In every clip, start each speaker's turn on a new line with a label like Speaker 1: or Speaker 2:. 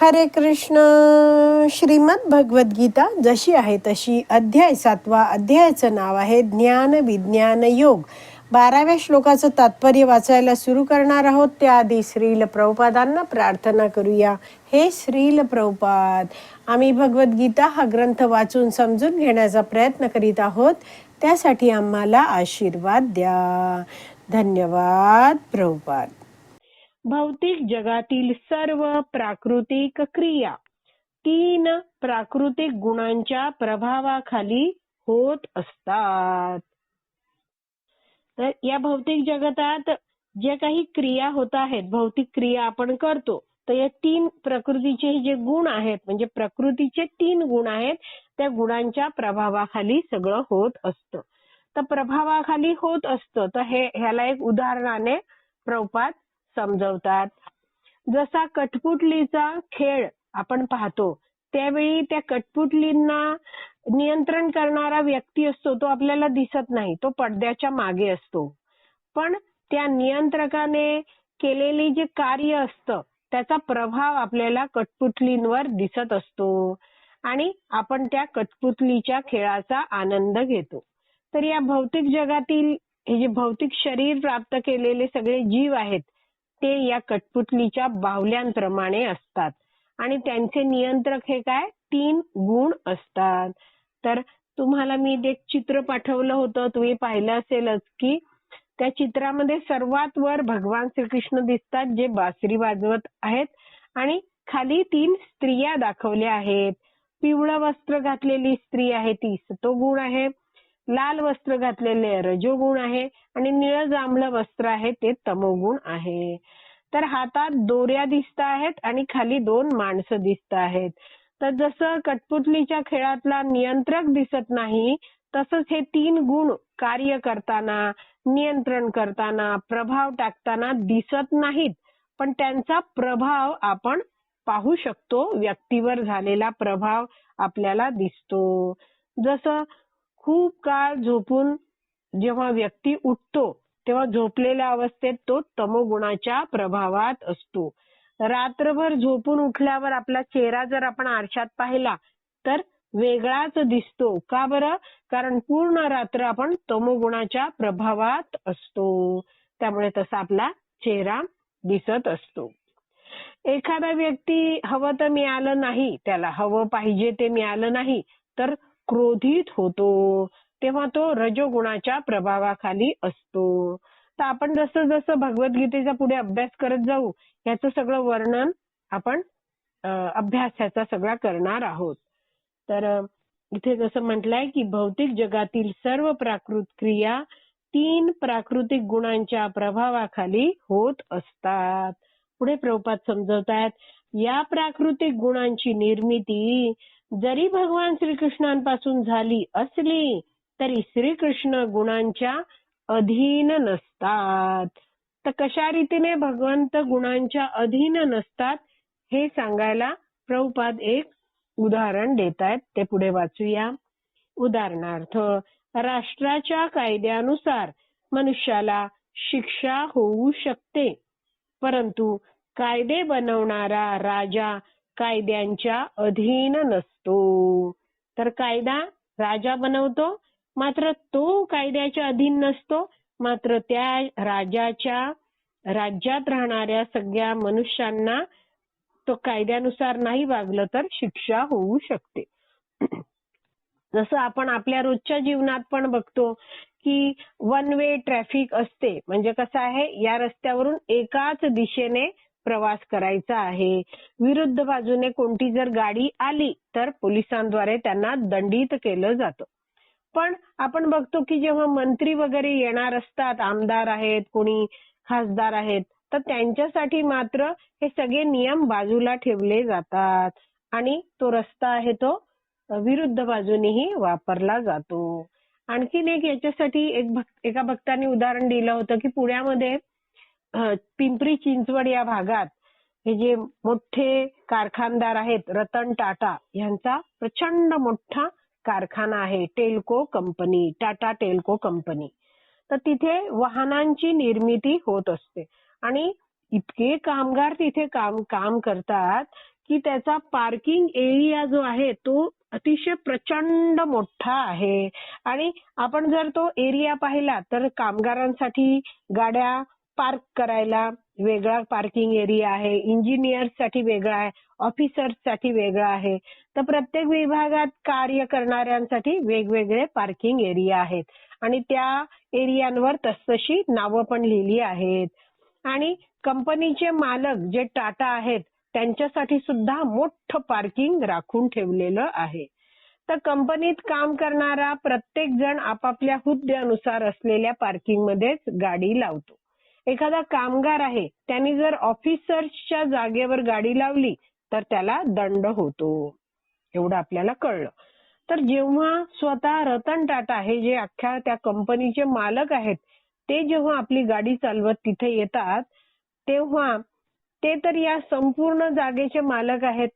Speaker 1: हरे कृष्ण. श्रीमद भगवद्गीता जशी आहे तशी अध्याय सातवा अध्यायाचं नाव आहे ज्ञान विज्ञान योग. बाराव्या श्लोकाचं तात्पर्य वाचायला सुरू करणार आहोत. त्याआधी श्रील प्रभुपादांना प्रार्थना करूया. हे श्रील प्रभुपाद आम्ही भगवद्गीता हा ग्रंथ वाचून समजून घेण्याचा प्रयत्न करीत आहोत. त्यासाठी आम्हाला आशीर्वाद द्या. धन्यवाद प्रभुपाद. भौतिक जगातील सर्व प्राकृतिक क्रिया. तीन प्राकृतिक गुणांच्या प्रभावाखाली होत असतात. तर या भौतिक जगतात ज्या काही क्रिया होत आहेत भौतिक क्रिया आपण करतो तर या तीन प्रकृतीचे जे गुण आहेत म्हणजे प्रकृतीचे तीन गुण आहेत त्या गुणांच्या प्रभावाखाली सगळं होत असतं. तर प्रभावाखाली होत असतं तर हे ह्याला एक उदाहरणाने प्रभुपाद समजवतात. जसा कठपुटलीचा खेळ आपण पाहतो त्यावेळी त्या कठपुटलींना नियंत्रण करणारा व्यक्ती असतो तो आपल्याला दिसत नाही तो पडद्याच्या मागे असतो. पण त्या नियंत्रकाने केलेली जे कार्य असतं त्याचा प्रभाव आपल्याला कठपुतलींवर दिसत असतो आणि आपण त्या कठपुतलीच्या खेळाचा आनंद घेतो. तर या भौतिक जगातील हे जे भौतिक शरीर प्राप्त केलेले सगळे जीव आहेत ते या कठपुतलीच्या बाहुल्यांप्रमाणे असतात. आणि त्यांचे नियंत्रक हे काय? तीन गुण असतात. तर तुम्हाला मी एक चित्र पाठवलं होतं. तुम्ही पाहिलं असेलच की त्या चित्रामध्ये सर्वात वर भगवान श्रीकृष्ण दिसतात जे बासरी वाजवत आहेत. आणि खाली तीन स्त्रिया दाखवल्या आहेत. पिवळं वस्त्र घातलेली स्त्री आहे ती. सतोगुण आहे लाल वस्त्र घातलेले रजोगुण आहे आणि निळ जांभळं वस्त्र आहे ते तमोगुण आहे. तर हातात दोऱ्या दिसत आहेत आणि खाली दोन माणसं दिसत आहेत. तर जसं कठपुतलीच्या खेळातला नियंत्रक दिसत नाही तसंच हे तीन गुण कार्य करताना नियंत्रण करताना प्रभाव टाकताना दिसत नाहीत. पण त्यांचा प्रभाव आपण पाहू शकतो. व्यक्तीवर झालेला प्रभाव आपल्याला दिसतो. जसं खूप काळ झोपून जेव्हा व्यक्ती उठतो तेव्हा झोपलेल्या अवस्थेत तो तमोगुणाच्या प्रभावात असतो. रात्रभर झोपून उठल्यावर आपला चेहरा जर आपण आरशात पाहिला तर वेगळाच दिसतो. का बरं? कारण पूर्ण रात्र आपण तमोगुणाच्या प्रभावात असतो. त्यामुळे तसा आपला चेहरा दिसत असतो. एखादा व्यक्ती हवं तर मिळालं नाही त्याला हवं पाहिजे ते मिळालं नाही तर क्रोधित होतो तेव्हा तो रजोगुणाच्या प्रभावाखाली असतो. तर आपण जसं जसं भगवद्गीतेचा पुढे अभ्यास करत जाऊ याचं सगळं वर्णन आपण अभ्यासाचा सगळा करणार आहोत. तर इथे जसं म्हटलंय की भौतिक जगातील सर्व प्राकृत क्रिया तीन प्राकृतिक गुणांच्या प्रभावाखाली होत असतात. पुढे प्रभुपात समजवतायत या प्राकृतिक गुणांची निर्मिती जरी भगवान श्रीकृष्णांपासून झाली असली तरी श्रीकृष्ण गुणांच्या अधीन नसतात. तर कशा रीतीने भगवंत गुणांच्या अधीन नसतात हे सांगायला प्रभुपाद एक उदाहरण देत आहेत ते पुढे वाचूया. उदाहरणार्थ राष्ट्राच्या कायद्यानुसार मनुष्याला शिक्षा होऊ शकते परंतु कायदे बनवणारा राजा कायद्यांच्या अधीन नसतो. तर कायदा राजा बनवतो मात्र तो कायद्याच्या अधीन नसतो मात्र त्या राजाच्या राज्यात राहणाऱ्या सगळ्या मनुष्यांना तो कायद्यानुसार नाही वागलं तर शिक्षा होऊ शकते. जसं आपण आपल्या रोजच्या जीवनात पण बघतो की वन वे ट्रॅफिक असते. म्हणजे कसं आहे या रस्त्यावरून एकाच दिशेने प्रवास करायचा आहे. विरुद्ध बाजूने कोणती जर गाडी आली तर पोलिसांद्वारे त्यांना दंडित केलं जातं. पण आपण बघतो की जेव्हा मंत्री वगैरे येणार असतात आमदार आहेत कोणी खासदार आहेत तर त्यांच्यासाठी मात्र हे सगळे नियम बाजूला ठेवले जातात. आणि तो रस्ता आहे तो विरुद्ध बाजूनेही वापरला जातो. आणखीन एक याच्यासाठी एक भक्त एका भक्ताने उदाहरण दिलं होतं की पुण्यामध्ये पिंपरी चिंचवड या भागात हे जे मोठे कारखानदार आहेत रतन टाटा यांचा प्रचंड मोठा कारखाना आहे टेल्को कंपनी टाटा टेल्को कंपनी. तर तिथे वाहनांची निर्मिती होत असते. आणि इतके कामगार तिथे काम काम करतात की त्याचा पार्किंग एरिया जो आहे तो अतिशय प्रचंड मोठा आहे. आणि आपण जर तो एरिया पाहिला तर कामगारांसाठी गाड्या पार्क करायला वेगळा पार्किंग एरिया आहे. इंजिनियर्ससाठी वेगळा आहे. ऑफिसर्ससाठी वेगळा आहे. तर प्रत्येक विभागात कार्य करणाऱ्यांसाठी वेगवेगळे पार्किंग एरिया आहेत. आणि त्या एरियांवर तसतशी नावं पण लिहिली आहेत. आणि कंपनीचे मालक जे टाटा आहेत त्यांच्यासाठी सुद्धा मोठं पार्किंग राखून ठेवलेलं आहे. तर कंपनीत काम करणारा प्रत्येक जण आपापल्या हुद्द्यानुसार असलेल्या पार्किंग मध्येच गाडी लावतो. एखादा कामगार आहे त्याने जर ऑफिसर्सच्या जागेवर गाडी लावली तर त्याला दंड होतो. एवढं आपल्याला कळलं. तर जेव्हा स्वतः रतन टाटा हे जे अख्ख्या त्या कंपनीचे मालक आहेत ते जेव्हा आपली गाडी चालवत तिथे येतात तेव्हा ते तर या संपूर्ण जागेचे मालक आहेत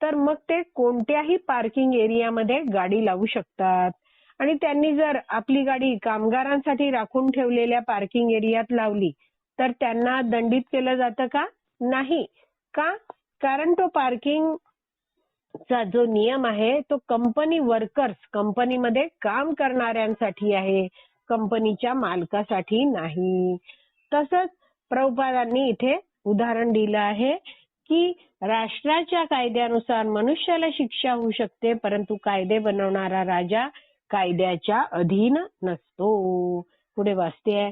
Speaker 1: तर मग ते कोणत्याही पार्किंग एरियामध्ये गाडी लावू शकतात. आणि त्यांनी जर आपली गाडी कामगारांसाठी राखून ठेवलेल्या पार्किंग एरियात लावली तर त्यांना दंडित केलं जातं का? नाही. का? कारण तो पार्किंग चा जो नियम आहे तो कंपनी वर्कर्स कंपनीमध्ये काम करणाऱ्यांसाठी आहे कंपनीच्या मालकासाठी नाही. तसंच प्रभुपादांनी इथे उदाहरण दिलं आहे की राष्ट्राच्या कायद्यानुसार मनुष्याला शिक्षा होऊ शकते परंतु कायदे बनवणारा राजा कायद्याच्या अधीन नसतो. पुढे वाचते.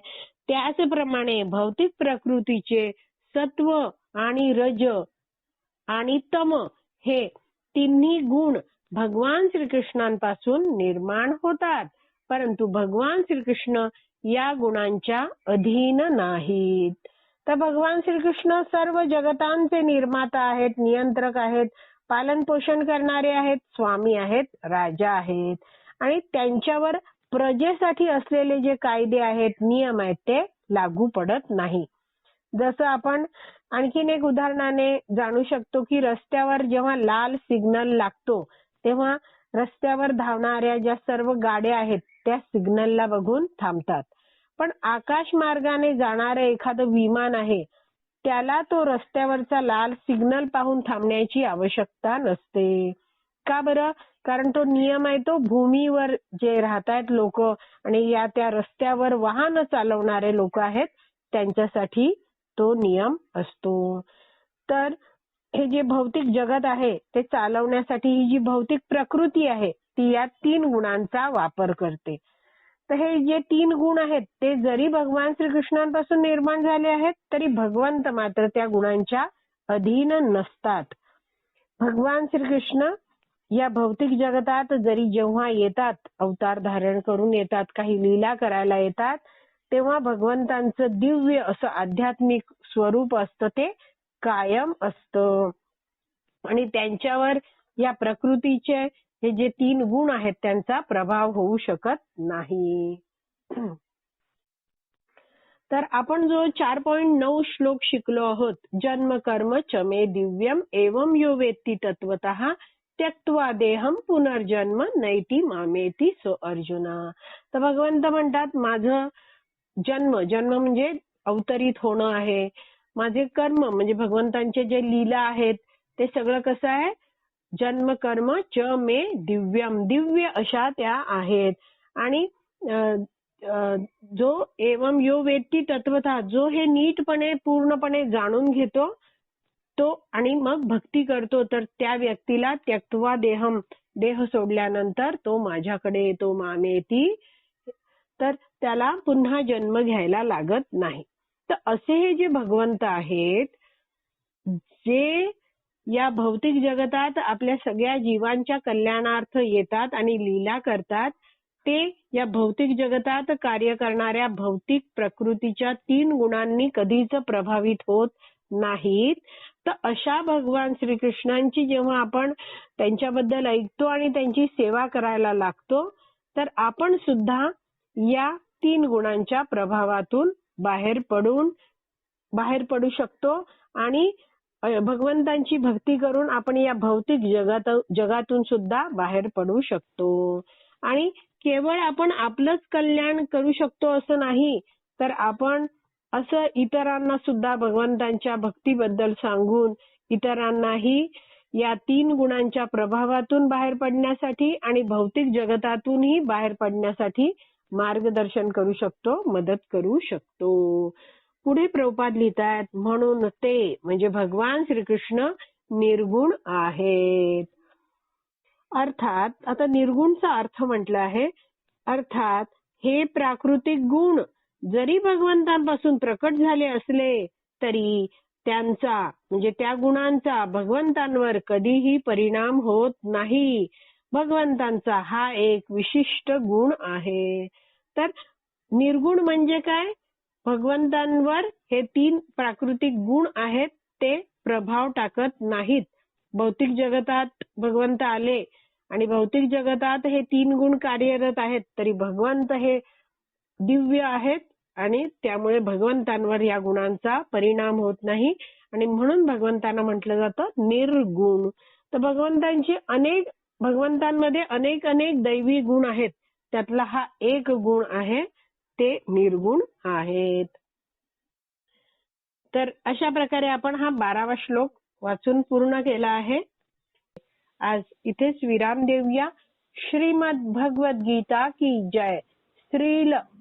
Speaker 1: त्याचप्रमाणे भौतिक प्रकृतीचे सत्व आणि रज आणि तम हे तिन्ही गुण भगवान श्रीकृष्णांपासून निर्माण होतात. परंतु भगवान श्रीकृष्ण या गुणांच्या अधीन नाहीत. तर भगवान श्रीकृष्ण सर्व जगतांचे निर्माता आहेत नियंत्रक आहेत पालन पोषण करणारे आहेत स्वामी आहेत राजा आहेत. आणि त्यांच्यावर प्रजेसाठी असलेले जे कायदे आहेत नियम आहेत ते लागू पडत नाही. जसं आपण आणखीन एक उदाहरणाने जाणू शकतो की रस्त्यावर जेव्हा लाल सिग्नल लागतो तेव्हा रस्त्यावर धावणाऱ्या ज्या सर्व गाड्या आहेत त्या सिग्नलला बघून थांबतात. पण आकाश मार्गाने जाणारं एखादं विमान आहे त्याला तो रस्त्यावरचा लाल सिग्नल पाहून थांबण्याची आवश्यकता नसते. का बरं? कारण तो नियम आहे तो भूमीवर जे राहतायत लोक आणि या त्या रस्त्यावर वाहन चालवणारे लोक आहेत त्यांच्यासाठी तो नियम असतो. तर हे जे भौतिक जगत आहे ते चालवण्यासाठी ही जी भौतिक प्रकृती आहे ती या तीन गुणांचा वापर करते. तर हे जे तीन गुण आहेत ते जरी भगवान श्रीकृष्णांपासून निर्माण झाले आहेत तरी भगवंत मात्र त्या गुणांच्या अधीन नसतात. भगवान श्रीकृष्ण या भौतिक जगतात जरी जेव्हा येतात अवतार धारण करून येतात काही लीला करायला येतात तेव्हा भगवंतांचं दिव्य असं आध्यात्मिक स्वरूप असतं ते कायम असतं. आणि त्यांच्यावर या प्रकृतीचे हे जे तीन गुण आहेत त्यांचा प्रभाव होऊ शकत नाही. तर आपण जो चार पॉइंट नऊ श्लोक शिकलो आहोत जन्म कर्म चमे दिव्यम एवम यो वेत्ती तत्वत त्यक्त्वा देहम पुनर्जन्म नैती मामेती सो अर्जुना। तर भगवंत म्हणतात माझं जन्म जन्म म्हणजे अवतरित होणं आहे. माझे कर्म म्हणजे भगवंतांचे जे लीला आहेत ते सगळं कसं आहे? जन्म कर्म च मे दिव्यम. दिव्य अशा त्या आहेत. आणि जो एवम यो वेत्ती तत्वता जो हे नीटपणे पूर्णपणे जाणून घेतो तो आणि मग भक्ती करतो तर त्या व्यक्तीला त्यक्त्वा देहम देह सोडल्यानंतर तो माझ्याकडे येतो मामेती तर त्याला पुन्हा जन्म घ्यायला लागत नाही. तर असे हे जे भगवंत आहेत जे या भौतिक जगतात आपल्या सगळ्या जीवांच्या कल्याणार्थ येतात आणि लीला करतात ते या भौतिक जगतात कार्य करणाऱ्या भौतिक प्रकृतीच्या तीन गुणांनी कधीच प्रभावित होत नाहीत. तर अशा भगवान श्रीकृष्णांची जेव्हा आपण त्यांच्याबद्दल ऐकतो आणि त्यांची सेवा करायला लागतो तर आपण सुद्धा या तीन गुणांच्या प्रभावातून बाहेर पडून बाहेर पडू शकतो आणि भगवंतांची भक्ती करून आपण या भौतिक जगात जगातून सुद्धा बाहेर पडू शकतो. आणि केवळ आपण आपलंच कल्याण करू शकतो असं नाही तर आपण असं इतरांना सुद्धा भगवंतांच्या भक्तीबद्दल सांगून इतरांनाही या तीन गुणांच्या प्रभावातून बाहेर पडण्यासाठी आणि भौतिक जगतातूनही बाहेर पडण्यासाठी मार्गदर्शन करू शकतो मदत करू शकतो. पुढे प्रभुपाद लिहितात म्हणून ते म्हणजे भगवान श्रीकृष्ण निर्गुण आहेत. अर्थात आता निर्गुणचा अर्थ म्हटलं आहे. अर्थात हे प्राकृतिक गुण जरी भगवंतांपासून प्रकट झाले असले तरी त्यांचा म्हणजे त्या गुणांचा भगवंतांवर कधीही परिणाम होत नाही. भगवंतांचा हा एक विशिष्ट गुण आहे. तर निर्गुण म्हणजे काय? भगवंतांवर हे तीन प्राकृतिक गुण आहेत ते प्रभाव टाकत नाहीत. भौतिक जगतात भगवंत आले आणि भौतिक जगतात हे तीन गुण कार्यरत आहेत तरी भगवंत हे दिव्य आहेत आणि त्यामुळे भगवंतांवर या गुणांचा परिणाम होत नाही. आणि म्हणून भगवंतांना म्हटलं जातं निर्गुण. तर भगवंतांची अनेक भगवंतांमध्ये अनेक अनेक दैवी गुण आहेत. त्यातला हा एक गुण आहे ते निर्गुण आहेत. तर अशा प्रकारे आपण हा बारावा श्लोक वाचून पूर्ण केला आहे. आज इथेच विराम देऊया श्रीमद भगवत गीता की जय. श्रील